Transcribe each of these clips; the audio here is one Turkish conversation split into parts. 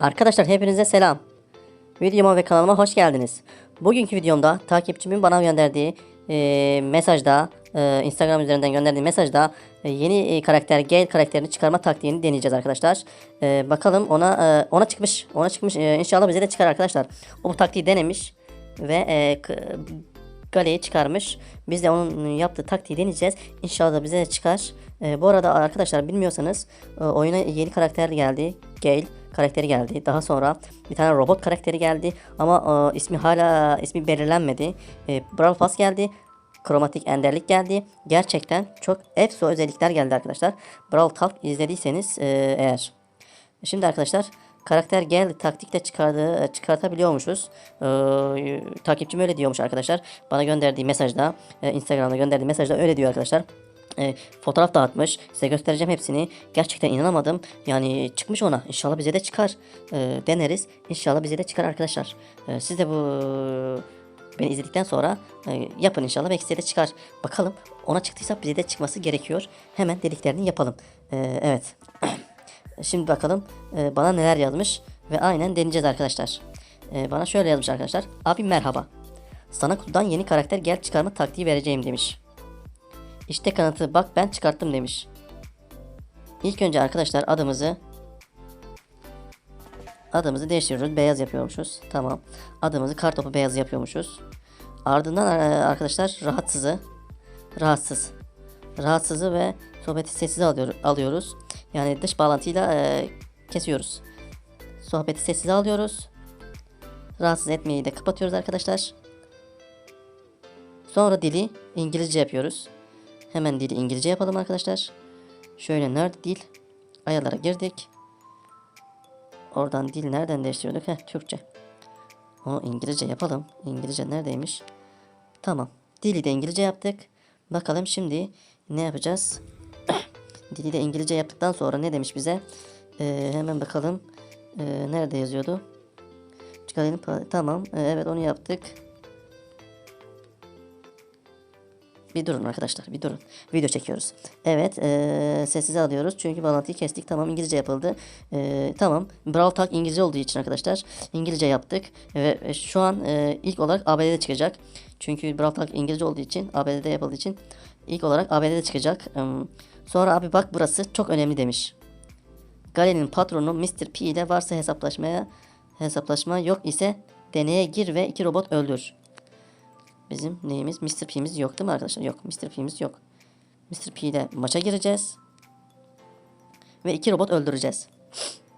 Arkadaşlar hepinize selam. Videoma ve kanalıma hoş geldiniz. Bugünkü videomda takipçimin bana gönderdiği e, mesajda, e, Instagram üzerinden gönderdiği mesajda e, yeni e, karakter Gale karakterini çıkarma taktiğini deneyeceğiz arkadaşlar. E, bakalım ona e, ona çıkmış. Ona çıkmış. E, inşallah bize de çıkar arkadaşlar. O bu taktiği denemiş ve e, Gale'yi çıkarmış. Biz de onun yaptığı taktiği deneyeceğiz. İnşallah bize de çıkar. E, bu arada arkadaşlar bilmiyorsanız e, oyuna yeni karakter geldi. Gale karakteri geldi. Daha sonra bir tane robot karakteri geldi. Ama e, ismi hala ismi belirlenmedi. E, Brawl Pass geldi. Kromatik enderlik geldi. Gerçekten çok efso özellikler geldi arkadaşlar. Brawl Talk izlediyseniz e, eğer. Şimdi arkadaşlar karakter geldi taktikle çıkardığı çıkartabiliyormuşuz. Ee, takipçim öyle diyormuş arkadaşlar. Bana gönderdiği mesajda e, Instagram'da gönderdiği mesajda öyle diyor arkadaşlar. E, fotoğraf dağıtmış. Size göstereceğim hepsini. Gerçekten inanamadım. Yani çıkmış ona. İnşallah bize de çıkar. E, deneriz. İnşallah bize de çıkar arkadaşlar. E, siz de bu beni izledikten sonra e, yapın inşallah belki size de çıkar. Bakalım ona çıktıysa bize de çıkması gerekiyor. Hemen dediklerini yapalım. E, evet. Şimdi bakalım e, bana neler yazmış ve aynen deneyeceğiz arkadaşlar. E, bana şöyle yazmış arkadaşlar. Abi merhaba. Sana kutudan yeni karakter gel çıkarma taktiği vereceğim demiş. İşte kanıtı bak ben çıkarttım demiş. İlk önce arkadaşlar adımızı adımızı değiştiriyoruz. Beyaz yapıyormuşuz. Tamam. Adımızı kartopu beyaz yapıyormuşuz. Ardından e, arkadaşlar rahatsızı rahatsız rahatsızı ve sohbeti sessize alıyor, alıyoruz. Yani dış bağlantıyla e, kesiyoruz. Sohbeti sessize alıyoruz. Rahatsız etmeyi de kapatıyoruz arkadaşlar. Sonra dili İngilizce yapıyoruz. Hemen dili İngilizce yapalım arkadaşlar. Şöyle nerede dil? Ayarlara girdik. Oradan dil nereden değiştiriyorduk? Heh, Türkçe. Onu İngilizce yapalım. İngilizce neredeymiş? Tamam. Dili de İngilizce yaptık. Bakalım şimdi ne yapacağız? Dili de İngilizce yaptıktan sonra ne demiş bize? Ee, hemen bakalım. Ee, nerede yazıyordu? Çıkaralım. Tamam. Ee, evet onu yaptık. Bir durun arkadaşlar bir durun. Video çekiyoruz. Evet ee, sessize alıyoruz. Çünkü bağlantıyı kestik. Tamam İngilizce yapıldı. Ee, tamam. Brawl Talk İngilizce olduğu için arkadaşlar İngilizce yaptık. Ve e, şu an e, ilk olarak ABD'de çıkacak. Çünkü Brawl Talk İngilizce olduğu için ABD'de yapıldığı için ilk olarak ABD'de çıkacak. Hmm, Sonra abi bak burası çok önemli demiş. Galen'in patronu Mr. P ile varsa hesaplaşmaya hesaplaşma yok ise deneye gir ve iki robot öldür. Bizim neyimiz? Mr. P'miz yok değil mi arkadaşlar? Yok. Mr. P'miz yok. Mr. P ile maça gireceğiz. Ve iki robot öldüreceğiz.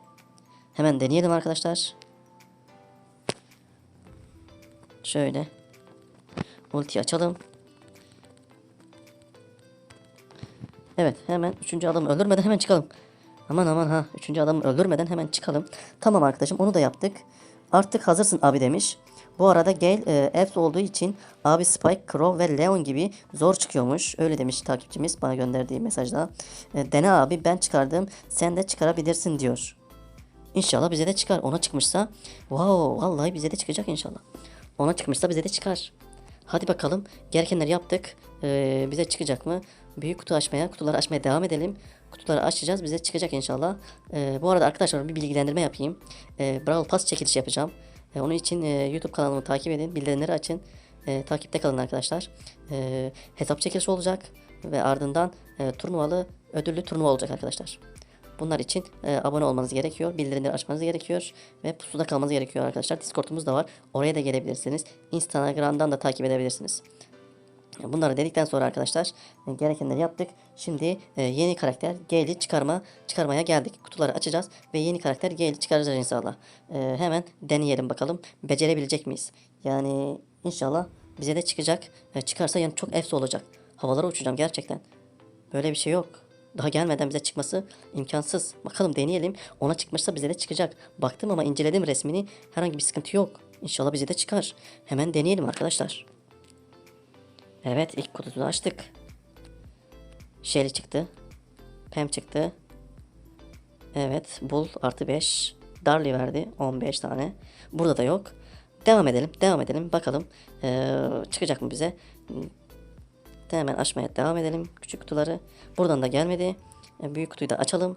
Hemen deneyelim arkadaşlar. Şöyle. Ulti açalım. Evet hemen üçüncü adamı öldürmeden hemen çıkalım. Aman aman ha üçüncü adamı öldürmeden hemen çıkalım. Tamam arkadaşım onu da yaptık. Artık hazırsın abi demiş. Bu arada Gale e, olduğu için abi Spike, Crow ve Leon gibi zor çıkıyormuş. Öyle demiş takipçimiz bana gönderdiği mesajda. E, Dene abi ben çıkardım sen de çıkarabilirsin diyor. İnşallah bize de çıkar. Ona çıkmışsa wow vallahi bize de çıkacak inşallah. Ona çıkmışsa bize de çıkar. Hadi bakalım gerekenleri yaptık. Ee, bize çıkacak mı? Büyük kutu açmaya, kutuları açmaya devam edelim. Kutuları açacağız. Bize çıkacak inşallah. Ee, bu arada arkadaşlar bir bilgilendirme yapayım. Ee, Brawl Pass çekilişi yapacağım. Ee, onun için e, YouTube kanalımı takip edin. Bildirimleri açın. Ee, takipte kalın arkadaşlar. Ee, hesap çekilişi olacak. Ve ardından e, turnuvalı, ödüllü turnuva olacak arkadaşlar. Bunlar için e, abone olmanız gerekiyor. Bildirimleri açmanız gerekiyor. Ve pusuda kalmanız gerekiyor arkadaşlar. Discord'umuz da var. Oraya da gelebilirsiniz. Instagram'dan da takip edebilirsiniz. Bunları dedikten sonra arkadaşlar e, gerekenleri yaptık. Şimdi e, yeni karakter Gale'i çıkarma çıkarmaya geldik. Kutuları açacağız ve yeni karakter Gale'i çıkaracağız inşallah. E, hemen deneyelim bakalım. Becerebilecek miyiz? Yani inşallah bize de çıkacak. Çıkarsa yani çok efsi olacak. Havalara uçacağım gerçekten. Böyle bir şey yok. Daha gelmeden bize çıkması imkansız. Bakalım deneyelim. Ona çıkmışsa bize de çıkacak. Baktım ama inceledim resmini. Herhangi bir sıkıntı yok. İnşallah bize de çıkar. Hemen deneyelim arkadaşlar. Evet ilk kutusunu açtık. Shelly çıktı. Pam çıktı. Evet Bull artı 5. Darly verdi 15 tane. Burada da yok. Devam edelim devam edelim bakalım ee, çıkacak mı bize. Hemen açmaya devam edelim küçük kutuları. Buradan da gelmedi. E, Büyük kutuyu da açalım.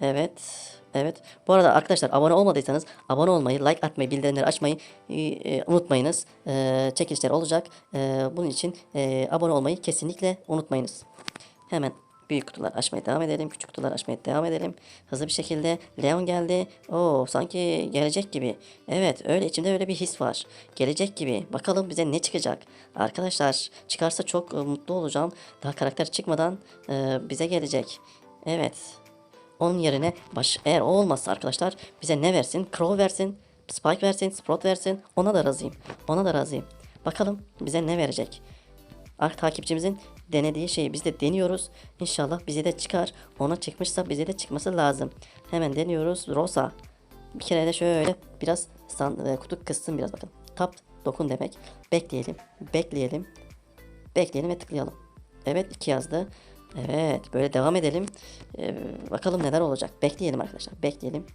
Evet Evet. Bu arada arkadaşlar abone olmadıysanız abone olmayı, like atmayı, bildirimleri açmayı e, e, unutmayınız. E, çekilişler olacak. E, bunun için e, abone olmayı kesinlikle unutmayınız. Hemen büyük kutular açmaya devam edelim. Küçük kutular açmaya devam edelim. Hızlı bir şekilde Leon geldi. Oo sanki gelecek gibi. Evet öyle içimde öyle bir his var. Gelecek gibi. Bakalım bize ne çıkacak. Arkadaşlar çıkarsa çok e, mutlu olacağım. Daha karakter çıkmadan e, bize gelecek. Evet. Onun yerine baş, eğer o olmazsa arkadaşlar bize ne versin? Crow versin, Spike versin, Sprout versin. Ona da razıyım. Ona da razıyım. Bakalım bize ne verecek? Ah takipçimizin denediği şeyi biz de deniyoruz. İnşallah bize de çıkar. Ona çıkmışsa bize de çıkması lazım. Hemen deniyoruz. Rosa. Bir kere de şöyle biraz san, e, kutu kıssın biraz bakın. Tap dokun demek. Bekleyelim. Bekleyelim. Bekleyelim ve tıklayalım. Evet iki yazdı. Evet böyle devam edelim. Ee, bakalım neler olacak. Bekleyelim arkadaşlar. Bekleyelim.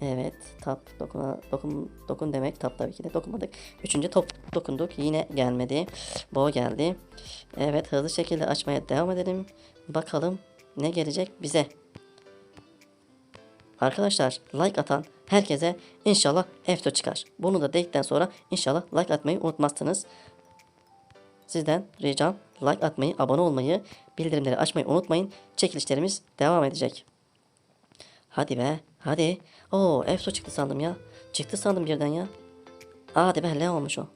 Evet tap dokuna, dokun, dokun demek tap tabii ki de dokunmadık. Üçüncü top dokunduk yine gelmedi. Bo geldi. Evet hızlı şekilde açmaya devam edelim. Bakalım ne gelecek bize. Arkadaşlar like atan herkese inşallah EFTO çıkar. Bunu da dedikten sonra inşallah like atmayı unutmazsınız. Sizden ricam like atmayı, abone olmayı, bildirimleri açmayı unutmayın. Çekilişlerimiz devam edecek. Hadi be, hadi. Oo, EFSO çıktı sandım ya. Çıktı sandım birden ya. Hadi be, ne olmuş o?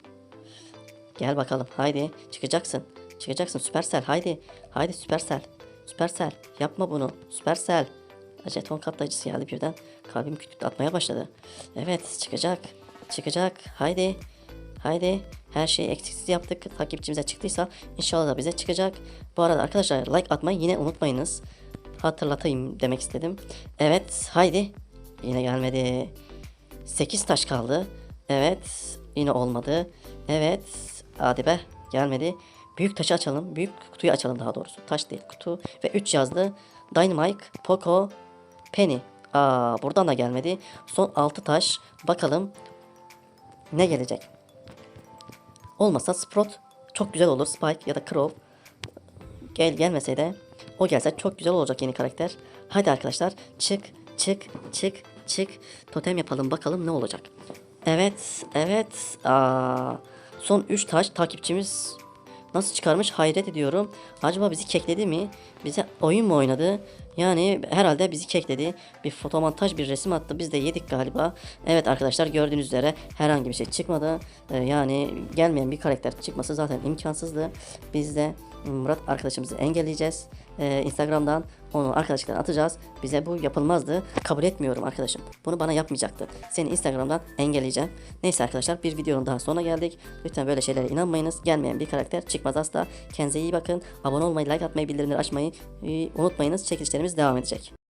Gel bakalım, haydi. Çıkacaksın. Çıkacaksın, Süpersel, haydi. Haydi Süpersel. Süpersel, yapma bunu. Süpersel. Jeton katlayıcısı geldi birden. Kalbim küt küt atmaya başladı. Evet, çıkacak. Çıkacak, haydi. Haydi her şeyi eksiksiz yaptık. Takipçimize çıktıysa inşallah da bize çıkacak. Bu arada arkadaşlar like atmayı yine unutmayınız. Hatırlatayım demek istedim. Evet haydi. Yine gelmedi. 8 taş kaldı. Evet yine olmadı. Evet hadi be gelmedi. Büyük taşı açalım. Büyük kutuyu açalım daha doğrusu. Taş değil kutu. Ve 3 yazdı. Dynamite, Poco, Penny. Aa buradan da gelmedi. Son 6 taş. Bakalım ne gelecek. Olmasa Sprout çok güzel olur. Spike ya da Crow gel gelmese de o gelse çok güzel olacak yeni karakter. Hadi arkadaşlar çık çık çık çık totem yapalım bakalım ne olacak. Evet evet Aa, son 3 taş takipçimiz nasıl çıkarmış hayret ediyorum. Acaba bizi kekledi mi? Bize oyun mu oynadı? Yani herhalde bizi kekledi. Bir fotomontaj bir resim attı. Biz de yedik galiba. Evet arkadaşlar gördüğünüz üzere herhangi bir şey çıkmadı. Ee, yani gelmeyen bir karakter çıkması zaten imkansızdı. Biz de Murat arkadaşımızı engelleyeceğiz. Ee, Instagram'dan onu arkadaşlıktan atacağız. Bize bu yapılmazdı. Kabul etmiyorum arkadaşım. Bunu bana yapmayacaktı. Seni Instagram'dan engelleyeceğim. Neyse arkadaşlar bir videonun daha sonuna geldik. Lütfen böyle şeylere inanmayınız. Gelmeyen bir karakter çıkmaz asla. Kendinize iyi bakın. Abone olmayı, like atmayı, bildirimleri açmayı e, unutmayınız. Çekilişlerimiz devam edecek.